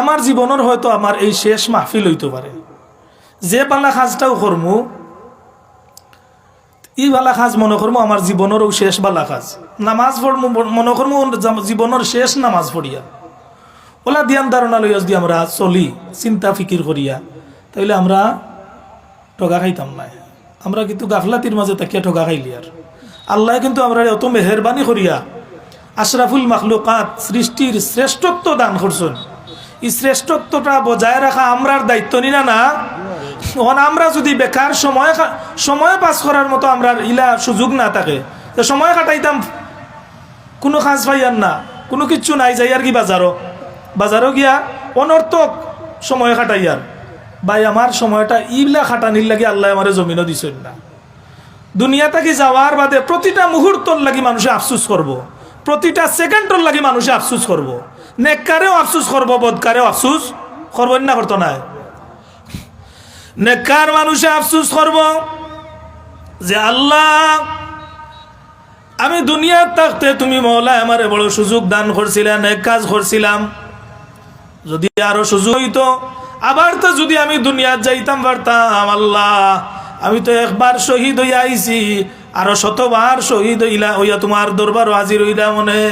আমার জীবনের হয়তো আমার এই শেষ মাহফিল হইতে পারে। যে পালা খাজটাও করমু, ই বালা খাজ মনে করব আমার জীবনেরও শেষ বালা খাজ নামাজ পড়মু, মনে করব জীবনের শেষ নামাজ পড়িয়া। ওলা দিয়ান ধারণা লইয়া যদি আমরা চলি, চিন্তা ফিকির করিয়া, তাইলে আমরা ঠগা খাইতাম না আমরা কিন্তু গাফলাতির মাঝে তাকিয়া ঠগা খাইলি আর। আল্লাহ কিন্তু আমরা অত মেহরবানি করিয়া আশরাফুল মাখলুকাত সৃষ্টির শ্রেষ্ঠত্ব দান করছেন। শ্রেষ্ঠত্বটা বজায় রাখা আমরার দায়িত্ব নিনা না তখন আমরা যদি বেকার সময় সময় পাস করার মতো আমরা ইলা সুযোগ না থাকে, তো সময় কাটাইতাম কোনো কাজ পাইয়ার না, কোনো কিচ্ছু নাই, যাই আর কি বাজারও বাজারও গিয়া অনর্থক সময় কাটাইয়ার ভাই, আমার সময়টা ইলা খাটানির লাগি আল্লাহ আমার জমিনও দিছেন না দুনিয়া থেকে যাওয়ার বাদে প্রতিটা মুহূর্তর লাগি মানুষে আফসুস করব। প্রতিটা সেকেন্ডর লাগি মানুষে আফসুস করব। নেককারেও আফসুস করব বদকারেও আফসুস করবেন না করতো না নেককার মানুষে আফসুস করব? যে আল্লাহ, আমি দুনিয়ার থাকতে তুমি মহলা আমারে বড় সুযোগ দান করছিলাম এক কাজ করছিলাম। যদি আরও সুযোগ হইতো, আবার তো যদি আমি দুনিয়ার যাইতাম, পারতাম আল্লাহ। আমি তো একবার শহীদ হইয়া আইছি, আরও শতবার শহীদ হইলা, হইয়া তোমার দরবার হাজির হইলা মনে।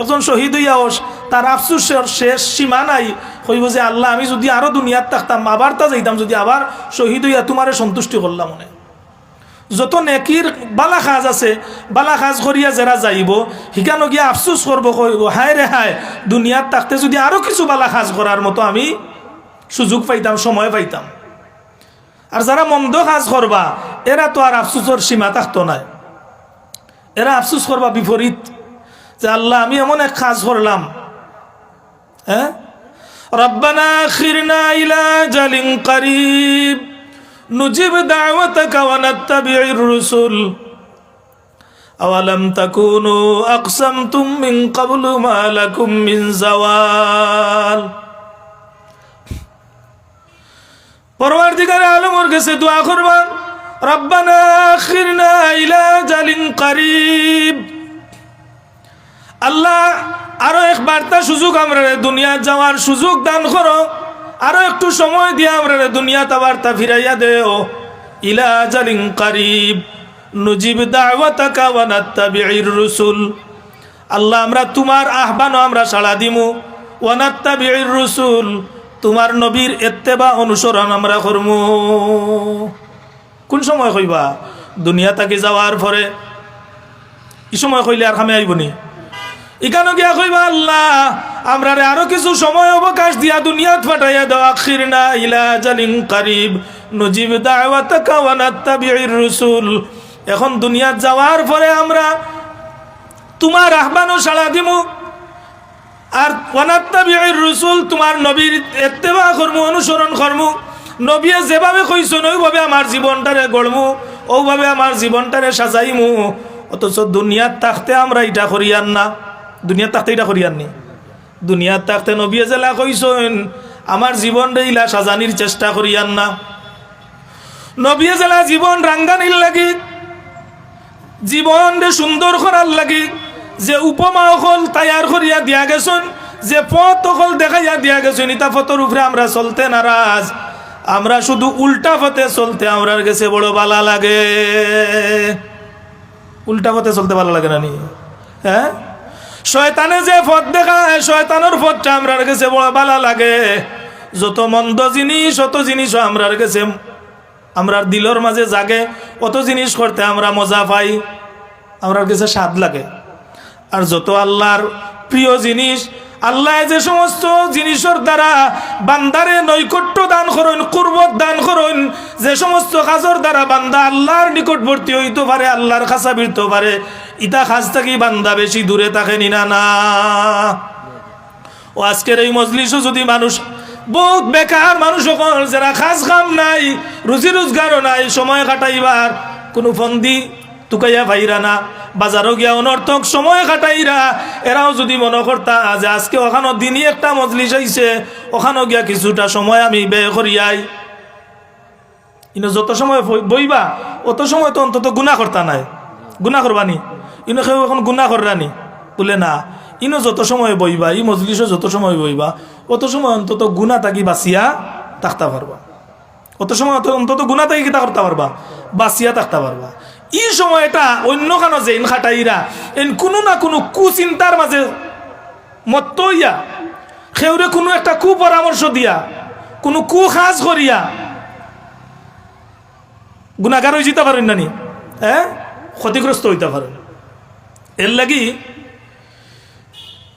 একজন শহীদ হইয়া ওস, তার আফসুসের শেষ সীমা নাই। হইব যে আল্লাহ, আমি যদি আরও দুনিয়ার থাকতাম আবার তা যাইতাম, যদি আবার শহীদ হইয়া তোমারে সন্তুষ্টি করলাম মনে। যত নেকির বালা সাজ আছে বালা সাজ করিয়া যারা যাইব শিকানো গিয়া আফসুস করব, কইব, হায় রে হায় দুনিয়ার থাকতে যদি আরও কিছু বালা সাজ করার মতো আমি সুযোগ পাইতাম, সময় পাইতাম। আর যারা মন্দ কাজ করবা, এরা তো আর আফসুসের সীমা থাকতো নাই। এরা আফসুস করবা বিপরীত। যে আল্লাহ, আমি এমন এক কাজ করলাম। হ্যাঁ? রব্বানা খিরনা ইলা জালিং নুজিব রুসুল। তাকুনু আলমর কাছে দোয়া করবা রব্বানা খিরনা ইলা জালিং করিব। আল্লাহ আরও এক তা সুযোগ আমরা দুনিয়া যাওয়ার সুযোগ দান করো। আরও একটু সময় দিয়ে আমরা দুনিয়া তা ফিরাইয়া দেও। ইলা জালিন করিব, নুজিব দাওয়াতাকা ওয়া নাত্তাবিউর রুসুল। আল্লাহ, আমরা তোমার আহ্বানও আমরা সাড়া দিমু। ওয়া নাত্তাবিউর রুসুল, তোমার নবীর এত্তেবা অনুসরণ আমরা করমু। কোন সময় কইবা দুনিয়া তাকে যাওয়ার পরে? এই সময় কইলে আর খামে আইবনি ইকানো গিয়া কইবা, আল্লাহ, আমরা আরও কিছু সময় অবকাশ দিয়া দুনিয়াত ফাটাইয়া দাও, আখিরনা ইলা জালিন করিব, নজিব দাওয়াতাকা ওয়া নাত্তাবিউর রুসুল। এখন দুনিয়াত যাওয়ার পরে আমরা তোমার আহ্বানও সাড়া দিমু, আর ওয়ানাত্তাবিউর রুসুল তোমার নবীর এত্তেবা করমু, অনুসরণ করমু। নবীয়ে যেভাবে কইছেন ওইভাবে আমার জীবনটারে গড়মু, ওইভাবে আমার জীবনটারে সাজাইমু। অথচ দুনিয়ার থাকতে আমরা এটা করিয়ান না। দুনিয়ার থাকতে এটা করিয়ান নি। দুনিয়ার থাকতে নবীয়ে জেলা কইছেন আমার জীবন ইলা সাজানির চেষ্টা করিয়ান না। নবীয়ে জেলা জীবন রাঙ্গানির লাগি জীবন রে সুন্দর করার লাগি, যে উপমা অকল তৈয়ার করিয়া দিয়া গেছেন, যে পথ অকল দেখাইয়া দিয়া গেছেন, ইতা পথর উপরে আমরা চলতে নারাজ। আমরা শুধু উল্টা পথে চলতে আমরার গেছে বড় বালা লাগে। উল্টা পথে চলতে ভালো লাগে না নি? হ্যাঁ? শয়তানে যে পথ দেখায়, শয়তানোর পথটা আমরার কাছে বড় ভালো লাগে। যত মন্দ জিনিস, অত জিনিসও আমরার কাছে, আমরার দিলর মাঝে জাগে। অত জিনিস করতে আমরা মজা পাই, আমরার কাছে স্বাদ লাগে। আর যত আল্লাহর প্রিয় জিনিস আল্লাহ যে সমস্ত জিনিসের দ্বারা বান্দারে নৈকট্য দান করুন, কুরবত দান করুন, যে সমস্ত কাজের দ্বারা বান্দা আল্লাহর নিকটবর্তী হইতে পারে, আল্লাহর খাসা বিরতে পারে ইটা খাজ থাকি বান্দা বেশি দূরে থাকে নিনা না। ও আজকের এই মজলিসও যদি মানুষ, বহুত বেকার মানুষ সকল, যারা খাস কাম নাই, রুজি রোজগারও নাই, সময় কাটাইবার, কোনো ফন্দি তুকাইয়া ভাইরা না। বাজারও গিয়া অনর্থক সময় কাটাইরা। এরাও যদি মনে করতা যে আজকে ওখানো দিনই একটা মজলিস আইছে ওখানো গিয়া কিছুটা সময় আমি ব্যয় করিয়াই। ইনো যত সময় বই- বইবা, অত সময় তো অন্তত গুণা করতা নাই। গুণা করবানি ইনো কেউ এখন গুণা কররানি বলে না। ইনো যত সময় বইবা ই মজলিসও যত সময় বইবা, অত সময় অন্তত গুণা তাকি বাঁচিয়া থাকতে পারবা। অত সময় অন্তত গুণা তাকি কিতা করতে পারবা? বাঁচিয়া থাকতে পারবা। ই সময়টা অন্য কানো যে ইন খাটাইরা এন কোনো না কোনো কুচিন্তার মাঝে মত্ত ইয়া সেউরে কোনো একটা কু পরামর্শ দিয়া, কোনো কু সাজ করিয়া, গুণাগার হয়ে যেতে পারেন নানি হ্যাঁ? ক্ষতিগ্রস্ত হইতে পারেন। এর লাগি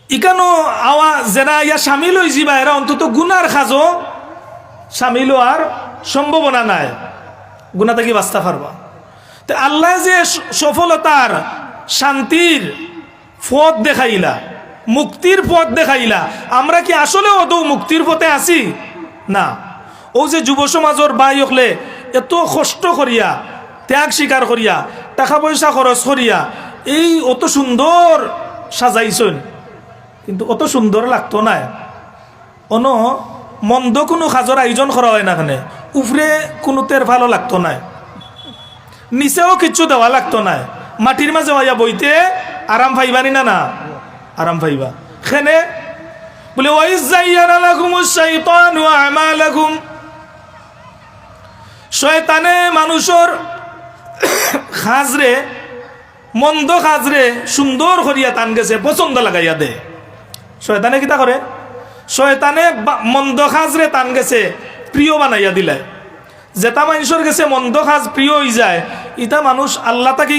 ইকানো আওয়া যারা ইয়া সামিল হয়েছি বা এরা অন্তত গুনার খাজো সামিল হওয়ার সম্ভাবনা নাই। গুণা থেকে বাঁচতে পারবা? তো আল্লাহ যে সফলতার, শান্তির পথ দেখাইলা, মুক্তির পথ দেখাইলা, আমরা কি আসলে অত মুক্তির পথে আছি? না। ও যে যুব সমাজের বাই হলে এত কষ্ট করিয়া, ত্যাগ স্বীকার করিয়া, টাকা পয়সা খরচ করিয়া, এই অত সুন্দর সাজাইছেন। কিন্তু অত সুন্দর লাগতো না। অন মন্দ কোনো সাজর আয়োজন করা হয় না এখানে। উফরে কোনো তের ভালো লাগতো না। নিচেও কিচ্ছু দেওয়া লাগতো না মাটির মাঝে হইয়া বইতে আরাম পাইবানি না না? আরাম পাইবা। খেনে বলে শয়তানে মানুষের খাজরে, মন্দ খাজরে সুন্দর করিয়া টান গেছে, পছন্দ লাগাইয়া দে। শয়তানে কিতা করে? শয়তানে মন্দ খাজরে টান গেছে, প্রিয় বানাইয়া দিলে যেটা মানুষের গেছে মন্দ খাজ প্রিয় হয়ে যায় ইটা মানুষ আল্লাহ তাকি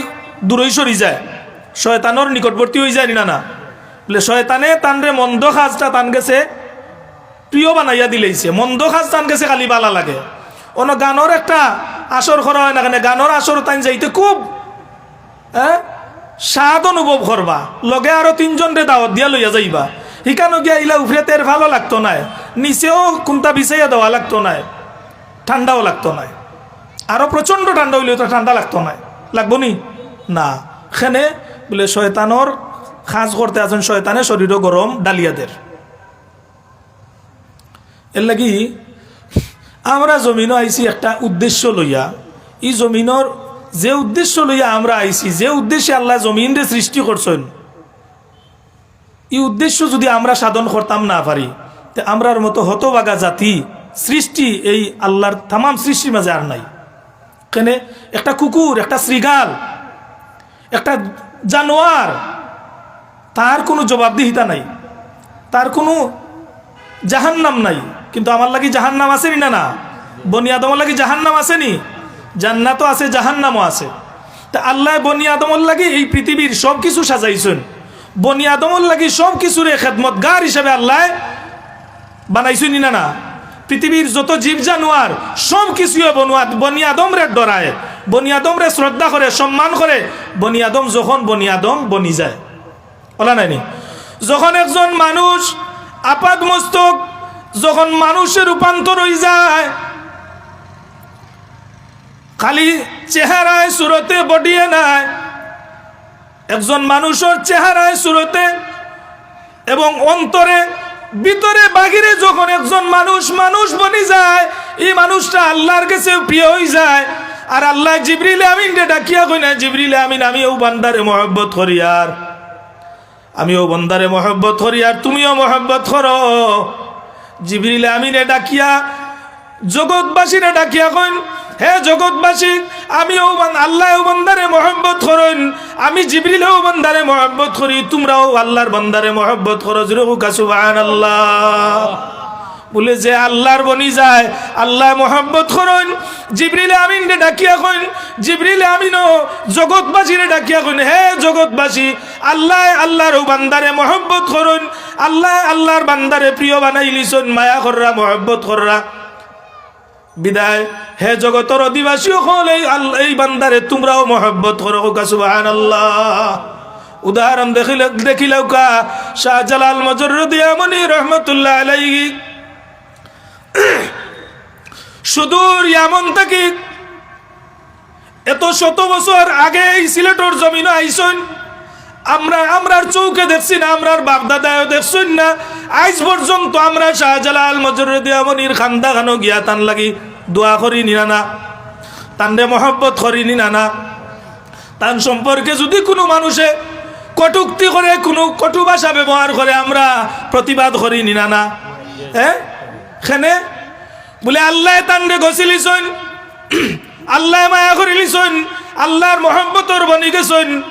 দূরই সরি যায়। শয়তানোর নিকটবর্তী হয়ে যায় না না বলে শয়তানে তানরে মন্দ খাজটা টান গেছে প্রিয় বানাইয়া দিলেইছে মন্দ খাজ টান গেছে খালি বালা লাগে। অন্য গানের একটা আসর করা হয় না কেন? গানের আসর টান যাইতে খুব হ্যাঁ স্বাদ অনুভব করবা লগে আরও তিনজন রে দাওয়াত দিয়া লইয়া যাইবা। শিকানো গিয়া ইলা উফরে তের ভালো লাগতো নাই। নিচেও কোনটা বিছাইয়া দেওয়া লাগতো নাই। ঠান্ডাও লাগতো নাই। আরও প্রচণ্ড ঠান্ডা হইলেও তো ঠান্ডা লাগতো নাই। লাগবো নি? না। সেনে বলে শয়তানোর খাজ করতে আছেন শয়তানে শরীরও গরম ডালিয়াদের এর লাগি আমরা জমিনও আইছি একটা উদ্দেশ্য লইয়া। এই জমিনর যে উদ্দেশ্য লইয়া আমরা আইছি, যে উদ্দেশ্যে আল্লাহ জমিনরে সৃষ্টি করছেন, এই উদ্দেশ্য যদি আমরা সাধন করতাম না পারি, তে আমরার মতো হতবাগা জাতি সৃষ্টি এই আল্লাহর তাম সৃষ্টির মাঝে আর নাই। কেনে? একটা কুকুর, একটা শ্রীগাল একটা জানোয়ার, তার কোনো জবাবদিহিতা নাই। তার কোনো জাহান্নাম নাই। কিন্তু আমার লাগি জাহান্নাম আসেনি না না? বনি আদমর লাগি জাহান্নাম আসেনি? জান্নাতও আছে, জাহান্নামও আছে। তা আল্লাহ বনি আদমর লাগি এই পৃথিবীর সব কিছু সাজাইছেন। বনি আদমর লাগি সব কিছুরে খেদমতগার হিসাবে আল্লাহ বানাইছেনি না না? পৃথিবীর যত জীব জানোয়ার সব কিছুয়ে বনুয়া বনি আদমরে ডরায়। বনি আদমরে শ্রদ্ধা করে, সম্মান করে। বনি আদম যখন বনিয়াদম বনি যায়। বলা নাইনি যখন একজন মানুষ আপাদ মস্তক, যখন মানুষের রূপান্তর হয়ে যায়, খালি চেহারায় সুরতে বডিয়ে নাই একজন মানুষের চেহারায় সুরতে এবং অন্তরে ভিতরে বাহিরে যখন একজন মানুষ মানুষ বনি যায়, এই মানুষটা আল্লাহর কাছে প্রিয় হয়ে যায়। আর আল্লাহ জিবরিলে আমিন ডাকিয়া কই না জিবরিলে আমিন, আমিও বান্দারে মহব্বত করি আর। আমিও বন্দারে মহব্বত করি আর, তুমিও মহব্বত করো। জিবরিলে আমিনে ডাকিয়া, জগৎবাসীরে ডাকিয়া কইন হে জগৎবাসী, আমিও আল্লাহও বন্দারে মহব্বত করেন। আমি জিবরিলেও বন্দারে মহব্বত করি, তোমরাও আল্লাহর বন্দারে মহব্বত করো। জুরু কাসুবান আল্লাহ বলে যে আল্লাহর বনি যায়, আল্লাহ মোহাম্মত করুন। জিবরিলে আমিন রে ডাকিয়া কইন, জিবরিলে আমিনও জগৎবাসীরে ডাকিয়া কইন, হে জগৎবাসী, আল্লাহ আল্লাহর বান্দারে মোহাম্মত করুন। আল্লাহ আল্লাহর বান্দারে প্রিয় বানাই লিছন মায়া কররা মোহাম্মত কররা। বিদায়। হে জগতর অধিবাসী হল এই বান্দারে তোমরাও মোহাম্মত করো সুবাহান আল্লাহ উদাহরণ দেখিল দেখিলেও কা, শাহজালাল মজরুদ্দিয়ামনি রহমতুল্লাহ আলাইহি। সুদূর ইয়ামন থেকে এত শত বছর আগে এই সিলেটর জমিন আইসন আমরা, আমরার চৌকে দেখছি না, আমরার বাপদাদাও দেখছুন না। আজ পর্যন্ত আমরা শাহজালাল মজরুদ্দিয়ামনির খান্দা খানো গিয়া তান লাগি দোয়া করি নিনা। তানরে মহব্বত করি নিনা। তান সম্পর্কে যদি কোনো মানুষে কটুক্তি করে, কোনো কটু ভাষা ব্যবহার করে, আমরা প্রতিবাদ করি নি না না হ্যাঁ? খেনে? বলে, আল্লাহ তান্ডে গছিলিছন আল্লাহ মায়া করিলিছন আল্লাহর মহব্বতর বনি গেছন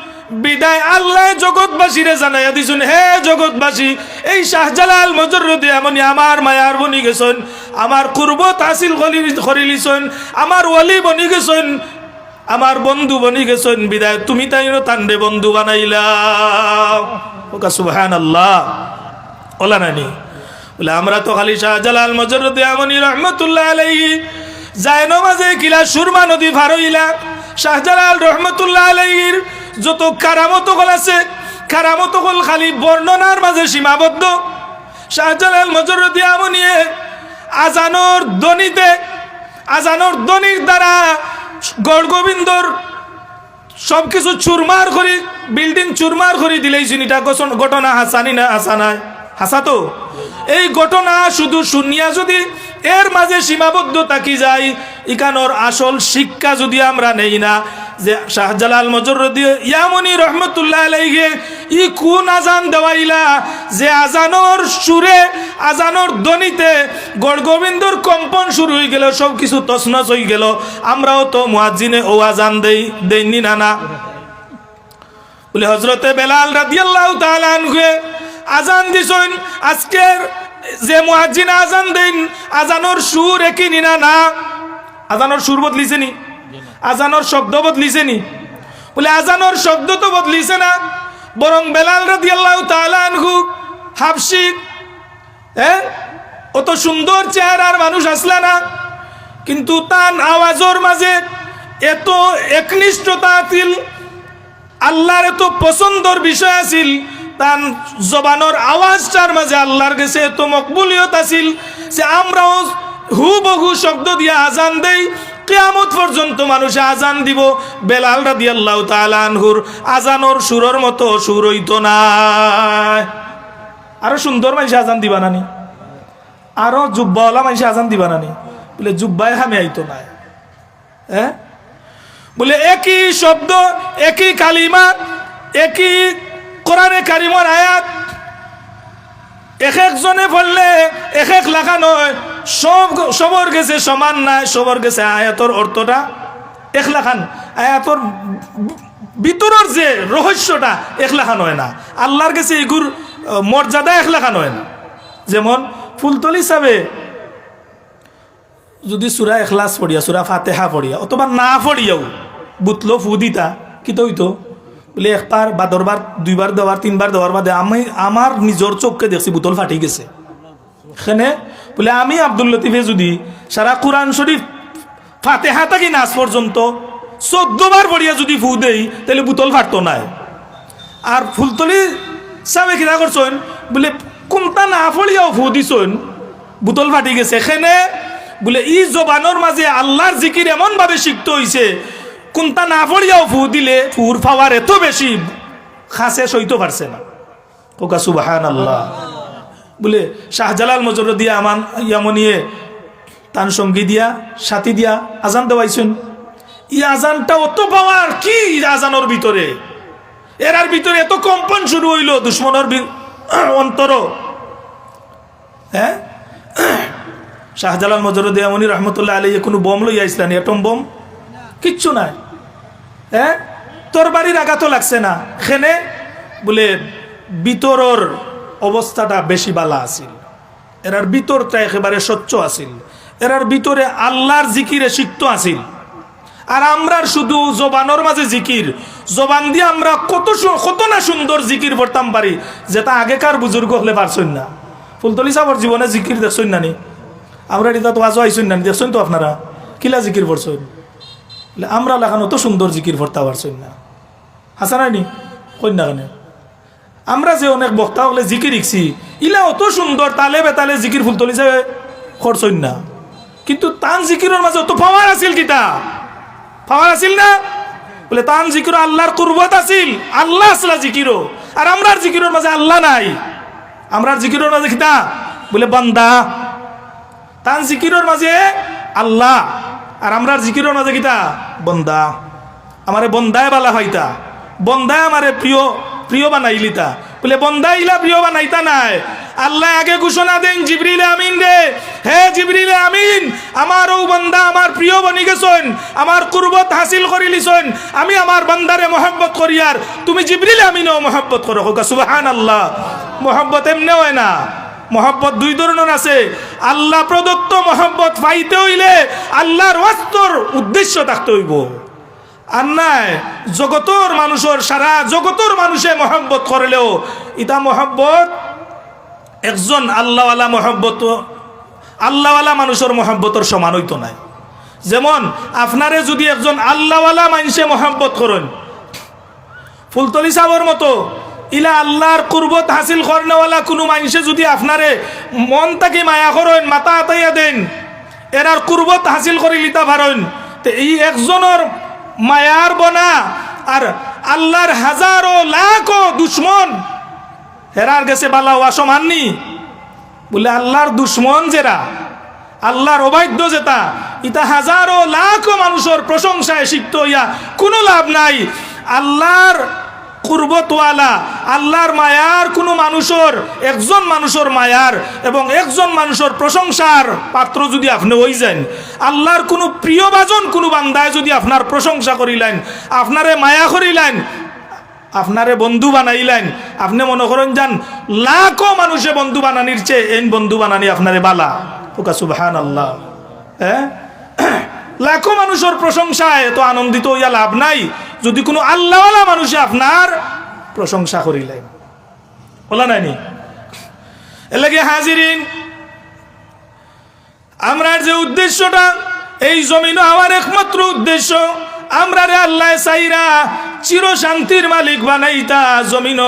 বিদায় আল্লাহ জগৎবাসীরে জানাইয়া দিছুন, হে জগৎবাসী, এই শাহজালাল মজরুদ্দি এমনি আমার মায়ার বনি গেছন, আমার কুরবত হাসিল করিলিছন আমার ওয়ালি বনি গেছন, আমার বন্ধু বনি গেছন, বিদায় তুমি তাই তান্ডে বন্ধু বানাইলা। ওকা সুবহান আল্লাহ ওলা নানি বলে, আমরা তো খালি শাহজালাল মজরুদ্দি আমনি রহমতুল্লাহ আলাইহি যায় নমাজে কিলা সুরমা নদী ভার হইলা, শাহজালাল রহমতুল্লাহ আলাইহির যত কারামত গল আছে, কারামত গল খালি বর্ণনার মাঝে সীমাবদ্ধ। শাহজালাল মজরুদ্দি আমনিয়ে আজানোর ধ্বনিতে, আজানোর ধ্বনির দ্বারা গড় গোবিন্দর সব কিছু চুরমার করি, বিল্ডিং চুরমার করি দিলেই চিনিটা ঘটনা হাসানি না হাসানায়। হাসা তো এই ঘটনা শুধু শুনিয়া যদি এর মাঝে সীমাবদ্ধ থাকি যায় ইকানোর আসল শিক্ষা যদি আমরা নেই না যে শাহজালাল মজরুদ্দি ইয়ামনি রহমতুল্লাহ আলাইহে, ই কোন আজান দেওয়াইলা? যে আজানোর সুরে, আজানোর ধ্বনিতে গড়গোবিন্দর কম্পন শুরু হয়ে গেল, সব কিছু তছনছ হয়ে গেল। আমরাও তো মুয়াজ্জিনে ও আজান দেই, দেইনি না না বলে হজরতে বেলাল রাদিয়াল্লাহু তাআলা আনহু আজান দিছেন, আজকের যে মুয়াজ্জিন আজান দেন, আজানোর সুর একই নিনা? না আজানোর সুর বদলিছে নি। আজানোর শব্দ বদলিছে নি? বলে, আজানোর শব্দ তো বদলিছে না। বরং বেলাল রাদিয়াল্লাহু তাআলা আনহু হাবশি হ্যাঁ অত সুন্দর চেহারার মানুষ আসলা না। কিন্তু তার আওয়াজের মাঝে এত একনিষ্ঠতা আছিল, আল্লাহর এত পছন্দর বিষয় আছিল, তার জবানোর আওয়াজটার মাঝে আল্লাহর কাছে এত মকবুলিয়ত আছিল যে আমরাও হু বহু শব্দ দিয়ে আজান দেই কেয়ামত পর্যন্ত মানুষে আজান দিব। বেলাল রাদি আল্লাহ তালানহুর আজানোর সুরর মতো সুর হইত না। আরও সুন্দর মানুষে আজান দিবা নানি। আরও জুব্বাওয়ালা মানুষে আজান দিবা নানি। বলে, জুব্বায় হামে আইতো না। হ্যাঁ বলে, একই শব্দ, একই কালিমা, একই কোরআনে কারিমর আয়াত। এক একজনে পড়লে এক এক লেখা নয় সব সবর গেছে, সমান নাই, সবর গেছে আয়াতর অর্থটা। এক লেখান আয়াতর ভিতরের যে রহস্যটা এক লেখা নয় না। আল্লাহর কাছে এগুর মর্যাদা এক লেখা নয় না। যেমন ফুলতলি হিসাবে যদি সুরা এখলাস পড়িয়া, সুরা ফাতেহা পড়িয়া, অথবা না পড়িয়াও বুতলো ফু দিতা, কি তো হইতো? বলে একবার বা দরবার দুইবার দেওয়ার, তিনবার দেওয়ার বাদে আমি, আমার নিজের চোখকে দেখছি, বুতল ফাটি গেছে। এখানে বলে, আমি আব্দুল লতিফে যদি সারা কোরআন শরীফ, ফাতেহা থাকি নাচ পর্যন্ত চোদ্দবার পড়িয়া যদি ফু দেই তাহলে বুতল ফাটতো নাই। আর ফুলতলি সাবে কিনা করছেন? বলে, কোনটা না পড়িয়াও ফু দিছেন, বুতল ফাটি গেছে। এখানে বলে, ই জবানোর মাঝে আল্লাহর জিকির এমন ভাবে শিখতে হইছে কোনটা না পড়িয়াও ফু দিলে ফুর পাওয়ার এত বেশি খাসে সইতে পারছে না। ওকা সুবাহান আল্লাহ বলে, শাহজালাল মজর দিয়া আমান ইয়ামনিয়ে তান সঙ্গী দিয়া, সাথী দিয়া আজান দেওয়াইছেন। ই আজানটা অত পাওয়ার কি আজানোর ভিতরে? এরার ভিতরে এত কম্পন শুরু হইল, দুশ্মনের অন্তর। হ্যাঁ? শাহজালাল মজরুদ্দি আমনি, রহমতুল্লাহ আলী কোনো বম লই আইসলেন এটম বম? কিচ্ছু নাই। হ্যাঁ? তোর বাড়ির আঘাতও লাগছে না। খেনে বলে ভিতরর অবস্থাটা বেশি বালা আছিল। এরার ভিতরটা একেবারে স্বচ্ছ আছিল। এরার ভিতরে আল্লাহর জিকিরে সিক্ত আছিল। আর আমরার শুধু জবানোর মাঝে জিকির। জবান দিয়ে আমরা কত কত না সুন্দর জিকির পড়তাম পারি যেটা আগেকার বুজুর্গ হলে পারছেন না। ফুলতলি সাহর জীবনে জিকির দেখছেন না নি? আমরা এটা তো আজও আইসেন না দেখছেন তো আপনারা? কিলা জিকির বলে, আমরা লেখান অত সুন্দর জিকির পড়তে পারছেন না। হাসা নাইনি কন্যা কেন? আমরা যে অনেক বক্তা হলে জিকির ইকছি ইলা অত সুন্দর, তালে বেতালে জিকির ফুলতলি যাবে করছেন না। কিন্তু তান জিকিরের মাঝে অত পাওয়ার আছিল কিতা? পাওয়ার আছিল না? বলে, তান জিকির আল্লাহর কুরবত আছিল, আল্লাহ আসলা জিকিরও। আর আমরার জিকিরের মাঝে আল্লাহ নাই। আমরার জিকিরের মাঝে কিতা? বলে, বান্দা। তান জিকিরের মাঝে আল্লাহ। আর আমরার জিকিরের মাঝে কিতা? বন্দা। আমারে বন্দায় বালা হইতা বন্দায় আমারে প্রিয় প্রিয় বানাইলি তা। বলে, বন্দা ইলা, প্রিয় বানাইতা নাই। আল্লাহ আগে ঘোষণা দেন, জিবরিলে আমিন রে। হে জিবরিলে আমিন, আমার ও বন্দা আমার প্রিয় বনি গেছন, আমার কুরবত হাসিল করি লিছন, আমি আমার বান্দারে মহব্বত করি আর তুমি জিবরিলে আমিনও মহব্বত করো। সুবাহান আল্লাহ মহব্বত এমনি হয় না। মহব্বত দুই ধরনের আছে। আল্লাহ প্রদত্ত মহব্বত পাইতে হইলে আল্লাহর ওয়াস্তর উদ্দেশ্য থাকতে হইব। আর নাই, জগতর মানুষের, সারা জগতর মানুষে মহব্বত করলেও ইটা মহব্বত একজন আল্লাহওয়ালা মহব্বত, আল্লাহওয়ালা মানুষের মহব্বতর সমান হইতো নাই। যেমন আপনারে যদি একজন আল্লাহওয়ালা মানুষে মহব্বত করেন, ফুলতলি সাহর মতো, ইলা আল্লাহর কুরবত হাসিল করনেওয়ালা কোনো মানুষে যদি আপনারে মন তাকে মায়া করেন, মাথা আতাইয়া দেন, এরার কুরবত হাসিল করে লিতা পারেন তো এই একজনের মায়ার বনা, আর আল্লাহর হাজারো লাখো দুশ্মন। হেরার গেছে বালা ওয়াসো মাননি বলে আল্লাহর দুশ্মন যেরা, আল্লাহর অবাধ্য যেটা ইতা হাজারো লাখো মানুষের প্রশংসায় সিক্ত ইয়া কোনো লাভ নাই। আল্লাহর কুরবতওয়ালা, আল্লাহর মায়ার কোনো মানুষের, একজন মানুষের মায়ার এবং একজন মানুষের প্রশংসার পাত্র যদি আপনি হই যান আল্লাহর কোনো প্রিয়ভাজন কোনো বান্দায় যদি আপনার প্রশংসা করিলেন, আপনারে মায়া করিলেন, আপনারে বন্ধু বানাইলেন, আপনি মনে করেন যান, লাখো মানুষে বন্ধু বানানির চেয়ে এই বন্ধু বানানি আপনারে বালা। ওকা সুবহান আল্লাহ হ্যাঁ? লাখো মানুষের প্রশংসায় তো আনন্দিত হইয়া লাভ নাই। যদি কোনো আল্লাহওয়ালা মানুষে আপনার প্রশংসা করিলেন। বলা নাইনি। এলাকে হাজিরিন আমরার যে উদ্দেশ্যটা, এই জমিন আমার একমাত্র উদ্দেশ্য। আমরা রে আল্লাহ সাইরা চির শান্তির মালিক বানাইতা জমিন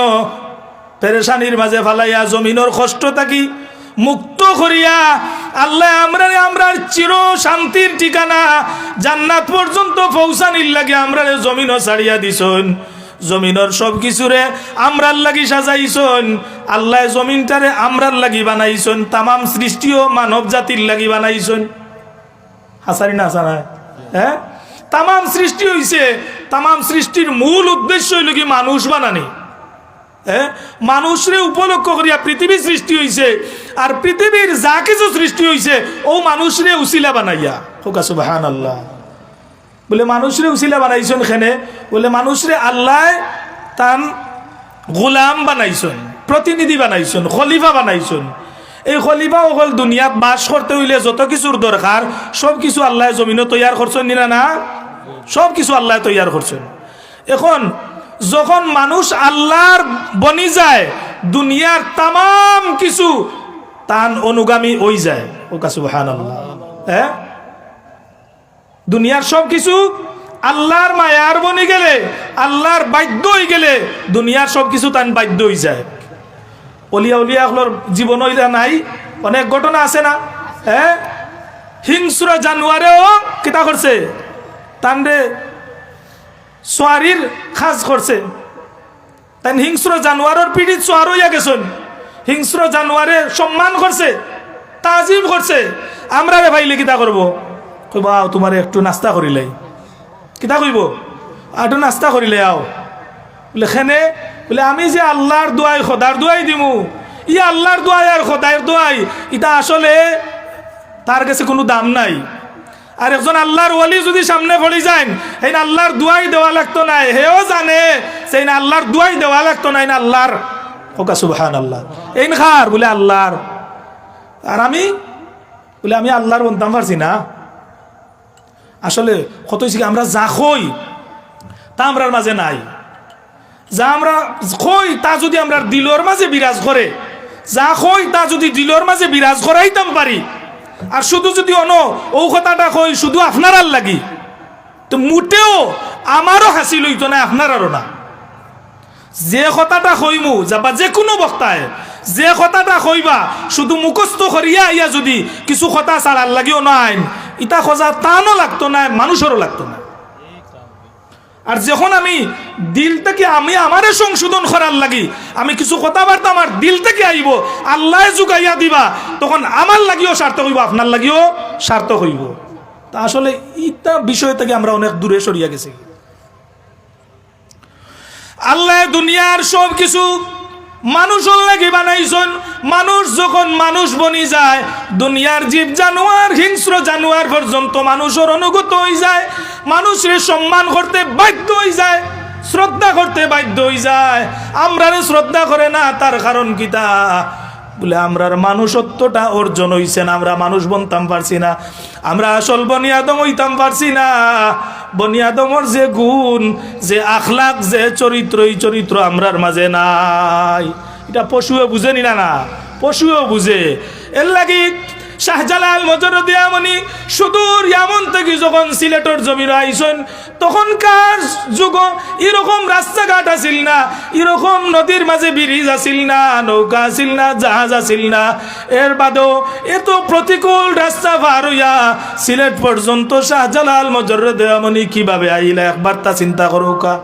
পেরেশানির মাঝে ফালাইয়া জমিনর কষ্ট থাকি মুক্ত করিয়া আল্লাহ আমরা আমরার চির শান্তির ঠিকানা। জান্নাত পর্যন্ত পৌঁছানির লাগে আমরা জমিনও ছাড়িয়া দিছন। জমিনর সব কিছুরে আমরার লাগি সাজাইছন। আল্লাহ জমিনটারে আমরার লাগি বানাইছন। তামাম সৃষ্টিও মানব জাতির লাগি বানাইছন। হাসারি না হাসানা হ্যাঁ? তামাম সৃষ্টি হইছে। তামাম সৃষ্টির মূল উদ্দেশ্য হইল কি মানুষ বানানি। হ্যাঁ? মানুষরে উপলক্ষ করিয়া পৃথিবী সৃষ্টি হইছে। আর পৃথিবীর যা কিছু সৃষ্টি হইছে, ও মানুষরে উসিলা বানাইয়া। হোকা সুবাহান আল্লাহ বলে, মানুষরে উসিলা বানাইছেন খেনে বলে, মানুষরে আল্লাহ তান গোলাম বানাইছেন, প্রতিনিধি বানাইছেন, খলিফা বানাইছেন। এই খলিফা অকল দুনিয়াত বাস করতে হইলে যত কিছুর দরকার, সব কিছু আল্লাহ জমিনও তৈয়ার করছেন নিনা না? সব কিছু আল্লাহ তৈয়ার করছেন। এখন, যখন মানুষ আল্লাহর বনি যায়, দুনিয়ার তাম কিছু তান অনুগামী ওই যায়। ও আল্লাহ হ্যাঁ? দুনিয়ার সব কিছু আল্লাহর মায়ার বনি গেলে, আল্লাহর বাধ্য হয়ে গেলে, দুনিয়ার সব কিছু তান বাধ্য হয়ে যায়। অলিয়া উলিয়া জীবন হইলা নাই, অনেক ঘটনা আছে না? হ্যাঁ? হিংস্র জানুয়ারেও কিতা করছে? তান্ডে সোয়ারির খাস করছে। তাই হিংস্র জানুয়ারের পিড়িত সোয়ার হইয়া গেছেন। হিংস্র জানুয়ারে সম্মান করছে তাজিম করছে। আমরা রে ভাইলে কিতা করব। কইব, আও, তোমার একটু নাস্তা করিলে। কিতা কইব একটু নাস্তা করিলে, আও। বলে, খেনে? বলে, আমি যে আল্লাহর দোয়াই খদার দোয়াই দিমু। ই আল্লাহর দোয়াই আর খদায়ের দোয়াই এটা আসলে তার কাছে কোনো দাম নাই। আর একজন আল্লাহর ওলি যদি সামনে পড়ে যান এই না আল্লাহর দুয়াই দেওয়া লাগতো নাই। হেও জানে সেই না আল্লাহর দুয়াই দেওয়া লাগতো না আল্লাহর। ওকা সুবহান আল্লাহ এই খার বলে আল্লাহর। আর আমি, বলে আমি আল্লাহর বলতাম পারছি না আসলে কত আমরা যা খই, তা আমরার মাঝে নাই। যা আমরা খই, তা যদি আমরা দিলর মাঝে বিরাজ করে। যা খই, তা যদি দিলর মাঝে বিরাজ করাইতাম পারি। আর শুধু যদি অন কথাটা কই শুধু আপনার আর লাগি। তো মোটেও আমারও হাসি লইতো না আপনারও না। যে কথাটা কইমু যাবা যে কোনো বক্তায় যে কথাটা কইবা, শুধু মুখস্থ করিয়া ইয়া যদি কিছু কথা ছাড়ার লাগিও নাই, ইটা খোঁজা তানও লাগতো না মানুষেরও লাগতো না আর যখন আমি দিল থেকে আমি আমারে সংশোধন করার লাগি, আমি কিছু কথাবার্তা আমার দিল থেকে আইব আল্লাহ যুগাইয়া দিবা, তখন আমার লাগিও স্বার্থ হইব, আপনার লাগিও স্বার্থ হইব। তা আসলে ইটা বিষয় থেকে আমরা অনেক দূরে সরিয়া গেছি। আল্লাহ দুনিয়ার সব কিছু মানুষের লাগি বানাইছেন। মানুষ যখন মানুষ বনি যায়, দুনিয়ার জীব জানোয়ার, হিংস্র জানোয়ার পর্যন্ত মানুষের অনুগত হয়ে যায়। মানুষের সম্মান করতে বাধ্য হয়ে যায়, শ্রদ্ধা করতে বাধ্য হয়ে যায়। আমরা শ্রদ্ধা করে না, তার কারণ কিতা বলে, আমরার মানুষত্বটা অর্জন হইছে না, আমরা মানুষ বনতাম পারছি না, আমরা আসল বনিয়াদম হইতাম পারছি না। বনিয়াদমর যে গুণ, যে আখলাক, যে চরিত্র, এই চরিত্র আমরার মাঝে নাই। এটা পশুও বুঝে না না, পশুও বুঝে। এর লাগি শাহজালাল মজরুদ্দিয়ামনি সুদূর ইয়ামন থেকে যখন সিলেটর জমির আইসন, তখনকার যুগ এরকম রাস্তাঘাট আছিল না, এরকম নদীর মাঝে ব্রিজ আছিল না, নৌকা আছিল না, জাহাজ আছিল না। এর বাদেও এত প্রতিকূল রাস্তা পার হইয়া সিলেট পর্যন্ত শাহজালাল মজরুদ্দিয়ামনি কীভাবে আইলা, একবার তা চিন্তা করুকা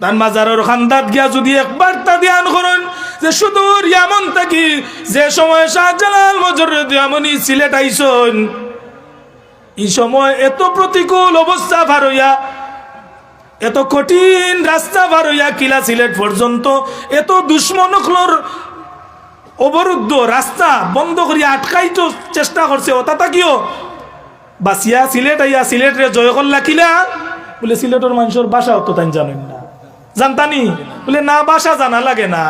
তার মাজারের খান্দাত গিয়া যদি একবার তা ধ্যান করুন, যে সুদূর ইয়ামন থাকি, যে সময় শাহজালাল মজরুদ ইয়ামনি সিলেট আইসন, এই সময় এত প্রতিকূল অবস্থা ভার হইয়া, এত কঠিন রাস্তা ভার হইয়া কিলা সিলেট পর্যন্ত, এত দুশ্মনকলর অবরুদ্ধ রাস্তা বন্ধ করিয়া আটকাইতো চেষ্টা করছে ওটা কিও বাসিয়া সিলেট আইয়া সিলেট রে জয় করলা কিলা? বলে সিলেটের মানুষের বাসা অত তাই জানেন না। জানতানি? বলে, না, বাসা জানা লাগে না।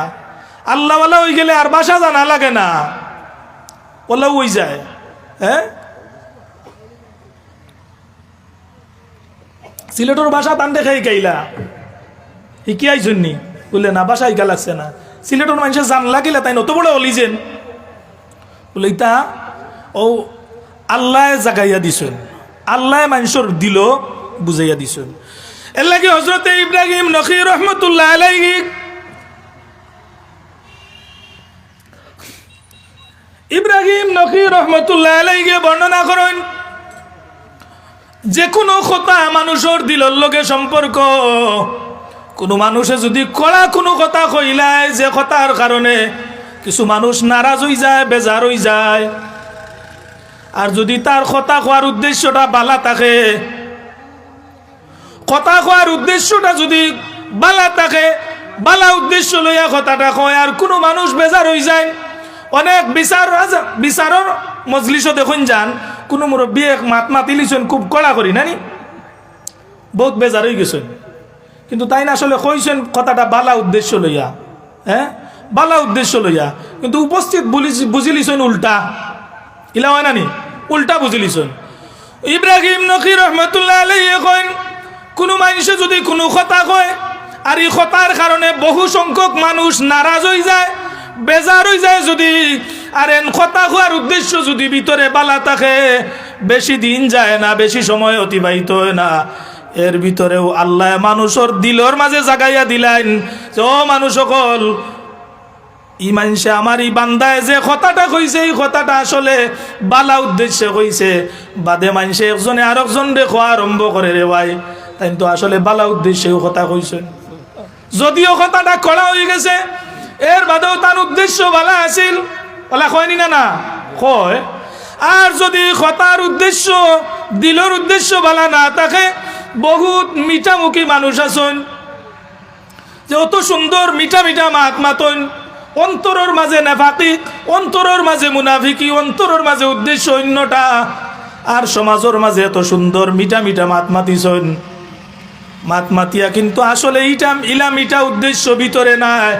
আল্লাহওয়ালা হয়ে গেলে আর বাসা জানা লাগে না। ওলা ওই যায়। হ্যাঁ সিলেটের বাসা তান দেখাই গাইলা শিকি আইসনি বলে, না, বাসা শিকা লাগছে না। সিলেটের মানুষের জান লাগিলে তাই নত বড় অলিজেন বলে, ইতা, ও, আল্লাহ জাগাইয়া দিছেন। আল্লাহ মানুষের দিল বুঝাইয়া দিছেন। এর লাগে হজরতে ইব্রাহিম নকির রহমতুল্লাহ আলাইহি। ইব্রাহিম নকির রহমতুল্লাহ আলাইহি বর্ণনা করেন যে কোনো কথা মানুষের দিলর লগে সম্পর্ক। কোনো মানুষে যদি কড়া কোনো কথা কইলায় যে কথার কারণে কিছু মানুষ নারাজ হয়ে যায়, বেজার হয়ে যায়। আর যদি তার কথা কোয়ার উদ্দেশ্যটা বালা থাকে কথা কোয়ার উদ্দেশ্যটা যদি বালা থাকে, বালা উদ্দেশ্য লইয়া কথাটা কয়, আর কোনো মানুষ বেজার হয়ে যায়। অনেক বিচার বিচারর মজলিসও দেখুন যান, কোনো মুরব্বী এক মাত মাতি লিছেন, খুব কড়া করি, নানি? বহুত বেজার হয়ে গেছেন। কিন্তু তাই না আসলে কইছেন কথাটা বালা উদ্দেশ্য লইয়া হ্যাঁ? বালা উদ্দেশ্য লইয়া। কিন্তু উপস্থিত বুঝি লিছেন উল্টা। ইলা হয় নানি? উল্টা বুঝি লিছেন। ইব্রাহিম নকির রহমতুল্লাহ আলাইহি কইন কোনো মানুষে যদি কোনো কথা কয়, আর এই কথার কারণে বহু সংখ্যক মানুষ নারাজ হয়ে যায় বেজার হয়ে যায় যদি, আর এন কথা হওয়ার উদ্দেশ্য যদি ভিতরে বালা থাকে, বেশি দিন যায় না, বেশি সময় অতিবাহিত হয় না। এর ভিতরেও আল্লাহ মানুষের দিলর মাঝে জাগাইয়া দিলেন যে ও মানুষ সকল ই মানুষে আমার এই বান্দায় যে কথাটা কইছে এই কথাটা আসলে বালা উদ্দেশ্যে কইছে বাদে মানুষে একজনে আর একজন দেখো আরম্ভ করে রে ভাই। তাই তো আসলে বালা উদ্দেশ্যে কথা কইছেন যদিও কথাটা কড়া হয়ে গেছে, এর বাদেও তার উদ্দেশ্য বালা আছিল। বলা কয়নি না না কয়, আর যদি কথার উদ্দেশ্য, দিলর উদ্দেশ্য ভালো না থাকে, বহুত মিঠামুখী মানুষ আছেন। যে অত সুন্দর মিঠা মিঠা মাত মাতন, অন্তরের মাঝে নেফাকি, অন্তরের মাঝে মুনাফিকি, অন্তরের মাঝে উদ্দেশ্য অন্যটা, আর সমাজের মাঝে এত সুন্দর মিঠা মিঠা মাত মাতিছেন। মাত মাতিয়া কিন্তু আসলে ইটা ইলাম ইটা উদ্দেশ্য ভিতরে নাই।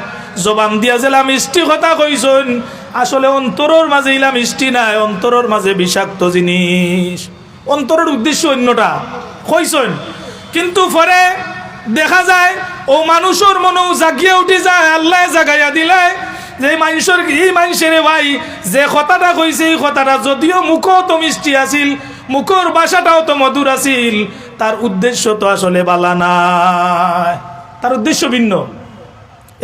জবান দিয়া জেলা মিষ্টি কথা কইছেন, আসলে অন্তরের মাঝে ইলাম মিষ্টি নাই, অন্তরের মাঝে বিষাক্ত জিনিস। অন্তরের উদ্দেশ্য অন্যটা, কইছেন? কিন্তু পরে দেখা যায়, ও মানুষের মনেও জাগিয়ে উঠে যায়, আল্লাহ জাগাইয়া দিলে যে মানুষের এই মানুষের ভাই যে কথাটা কইছে, এই কথাটা যদিও মুখও তো মিষ্টি আছিল, মুখর বাসাটাও তো মধুর আছিল তার উদ্দেশ্য তো আসলে বালা নাই। তার উদ্দেশ্য ভিন্ন।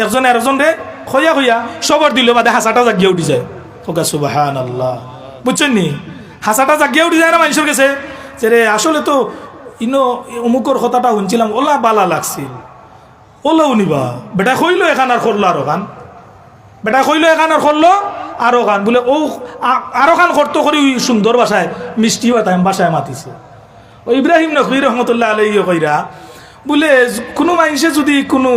একজন একজন রে খইয়া খইয়া সবর দিল বাদে হাসাটা জাগিয়ে উঠি যায়। ওকা সুবাহান আল্লাহ বুঝছেন নি? হাসাটা জাগিয়ে উঠি যায় না মানুষের কাছে? যে রে, আসলে তো ইনো অমুকর কথাটা শুনছিলাম, ওলা বালা লাগছিল। ওলা উনিবা বেটা কইলো এখান আর করল আরও খান। বেটা কইলো এখান আর করল আরও খান। বলে ও আরও খান করতো করি সুন্দর বাসায়, মিষ্টি তাই বাসায় মাতিছে। ও ইব্রাহিম নকরি রহমতুল্লাহ আলাই কইরা, বলে কোনো মানুষে যদি কোনো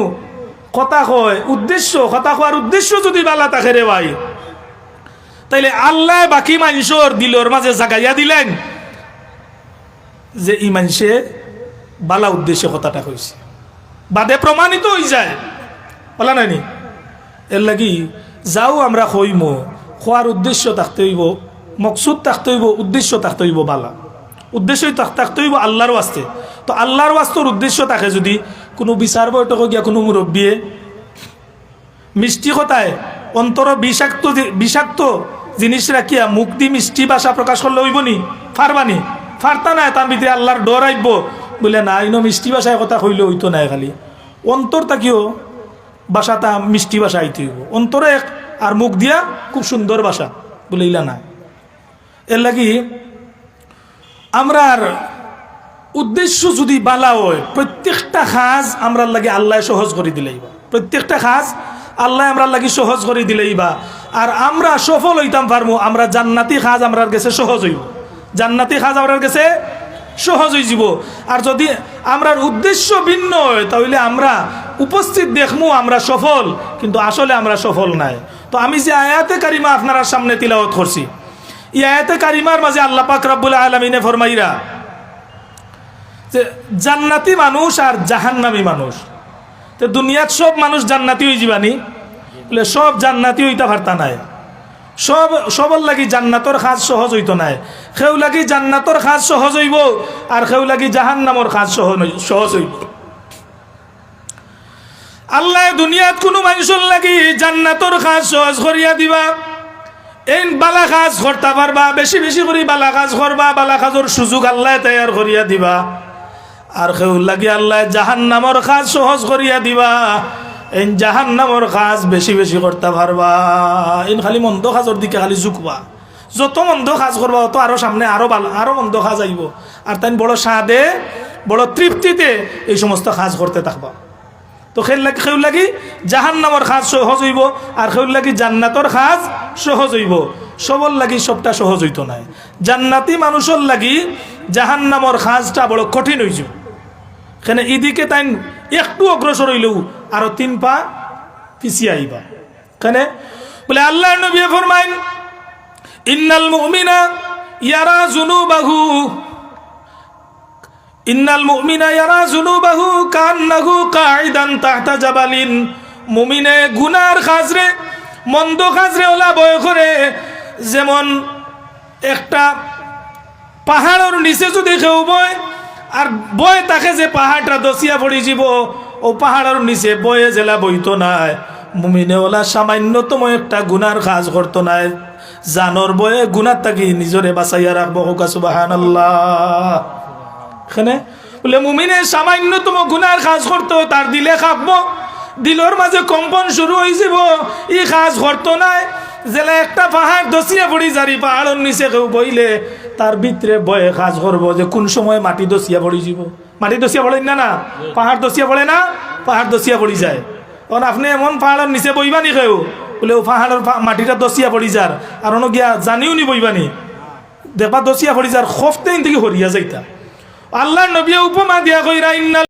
কথা কয়, উদ্দেশ্য, কথা কওয়ার উদ্দেশ্য যদি বালা তাকে রে ভাই, তাইলে আল্লাহ বাকি মানুষের দিলর মাঝে জাগাইয়া দিলেন যে ই মানুষে বালা উদ্দেশ্যে কথাটা কইছে। বাদে প্রমাণিত হয়ে যায়। বলা নাইনি এর লাগি যাও আমরা কইম খোয়ার উদ্দেশ্য থাকতে হইব, মকসুদ থাকতে হইব, উদ্দেশ্য থাকতে হইব বালা। উদ্দেশ্যই থাক- থাকতে হইব আল্লাহর ওয়াস্তে। তো আল্লাহর ওয়াস্তর উদ্দেশ্য থাকে যদি কোনো বিচার বৈঠক গিয়া কোনো মুরব্বিয়ে মিষ্টি কথায় অন্তর বিষাক্ত বিষাক্ত জিনিস রাখিয়া দি মিষ্টি ভাষা প্রকাশ করলে হইব নি? ফারবানি ফারতা নাই তার ভিতরে আল্লাহর ডর আইব বলে না ইনো মিষ্টি ভাষায় কথা কইলে হইতো নাই খালি। অন্তর তাকিও ভাষাটা মিষ্টি ভাষা আইতে হইব। অন্তরে এক আর মুখ দিয়া খুব সুন্দর ভাষা বলে, ইলা না এর লাগি আমরার উদ্দেশ্য যদি বালা হয়, প্রত্যেকটা কাজ আমরার লাগে আল্লাহ সহজ করে দিলেই বা। প্রত্যেকটা কাজ আল্লাহ আমরার লাগি সহজ করে দিলেই বা। আর আমরা সফল হইতাম পারব আমরা জান্নাতি কাজ আমরার কাছে সহজ হইব। জান্নাতি কাজ আমরার কাছে সহজ হয়ে যাব। আর যদি আমরার উদ্দেশ্য ভিন্ন হয়, তাহলে আমরা উপস্থিত দেখমু আমরা সফল, কিন্তু আসলে আমরা সফল নাই। তো আমি যে আয়াতে কারিমা আপনার সামনে তিলাওয়াত করছি এই আয়াতে কারিমার মাঝে আল্লাহ পাক রব্বুল আলমিনে ফরমাইরা যে জান্নাতি মানুষ আর জাহান্নামী মানুষ। তো দুনিয়াত সব মানুষ জান্নাতি হয়ে যাবানি বলে সব জান্নাতি হইতা পারতা নাই। সব, সবর লাগি জান্নাতর কাজ সহজ হইতো নাই। সেও লাগি জান্নাতর কাজ সহজ হইব আর সেও লাগি জাহান্নামর কাজ সহজ সহজ হইব। আল্লাহ দুনিয়াত কোনো মানুষের লাগি জান্নাতর কাজ সহজ করিয়া দিবা। এই বালা কাজ করতে পারবা, বেশি বেশি করে বালা কাজ করবা বালা কাজের সুযোগ আল্লাহ তৈয়ার করিয়া দিবা। আর কেউ লাগি আল্লাহ জাহান নামর কাজ সহজ করিয়া দিবা। এই জাহান নামর কাজ বেশি বেশি করতে পারবা। ইন খালি মন্দ কাজের দিকে খালি ঝুঁকবা। যত মন্দ কাজ করবা তত আরও সামনে আরও ভালো, আরও মন্দ কাজ আইব। আর তাই বড় স্বাদে, বড় তৃপ্তিতে এই সমস্ত কাজ করতে থাকবা। তো খেল লাগি খেউ লাগি জাহান নামর কাজ সহজ হইব, আর খেউ লাগি জান্নাতর কাজ সহজ হইব। সবর লাগি সবটা সহজ হইতো নাই। জান্নাতি মানুষের লাগি জাহান নামর কাজটা বড় কঠিন হইছে। এখানে ইদিকে তাই একটু অগ্রসর হইলেও আরও তিন পা পিছিয়ে আইবা। এখানে বলে আল্লাহ নবী ফরমাইন, ইন্নাল মুমিনা ইয়ারা জুনুবাহু ইন্নাল মুমিনা ইয়ারা জুনুবাহু কান্নাহু কাইদান তাহতা জাবালিন। মুমিনে গুনার খাজরে, মন্দ খাজরে ওলা বয় করে যেমন একটা পাহাড়ের নিচে যদি কেউ বয়, আর বয় তাকে যে পাহাড়টা দসিয়া পড়ি যাব ও পাহাড়ের নিচে বয়ে জেলা বইতো নাই। মুমিনে ওলা সামান্যতম একটা গুনার কাজ করতো নাই। জানর বয়ে গুনার তাকি নিজরে বাঁচাইয়া রাখব হোকা সুবাহান এখানে বলে মুমিনে সামান্যতম গুনার কাজ করতো তার দিলে খাব। দিলর মাঝে কম্পন শুরু হয়ে যাব ই কাজ করতো নাই। জেলা একটা পাহাড় দসিয়া পড়ি, যারি পাহাড়ের নিচে কেউ বইলে, তার ভিতরে বয়ে কাজ করব যে কোন সময় মাটি দসিয়া পড়ি যাব। মাটি দসিয়া পড়েন না না? পাহাড় দসিয়া পড়ে না? পাহাড় দসিয়া পড়ি যায়। তখন আপনি এমন পাহাড়ের নিচে বইবানি কেউ? বলে, ও পাহাড়ের মাটিটা দসিয়া পড়ি যার। আর অন্য গিয়া জানিও নি বইবানি দেখবা দসিয়া পড়ি যার খফতে থেকে হরিয়া যাইতা। আল্লাহ নবী উপমা দিয়া কইরা ইন্নাল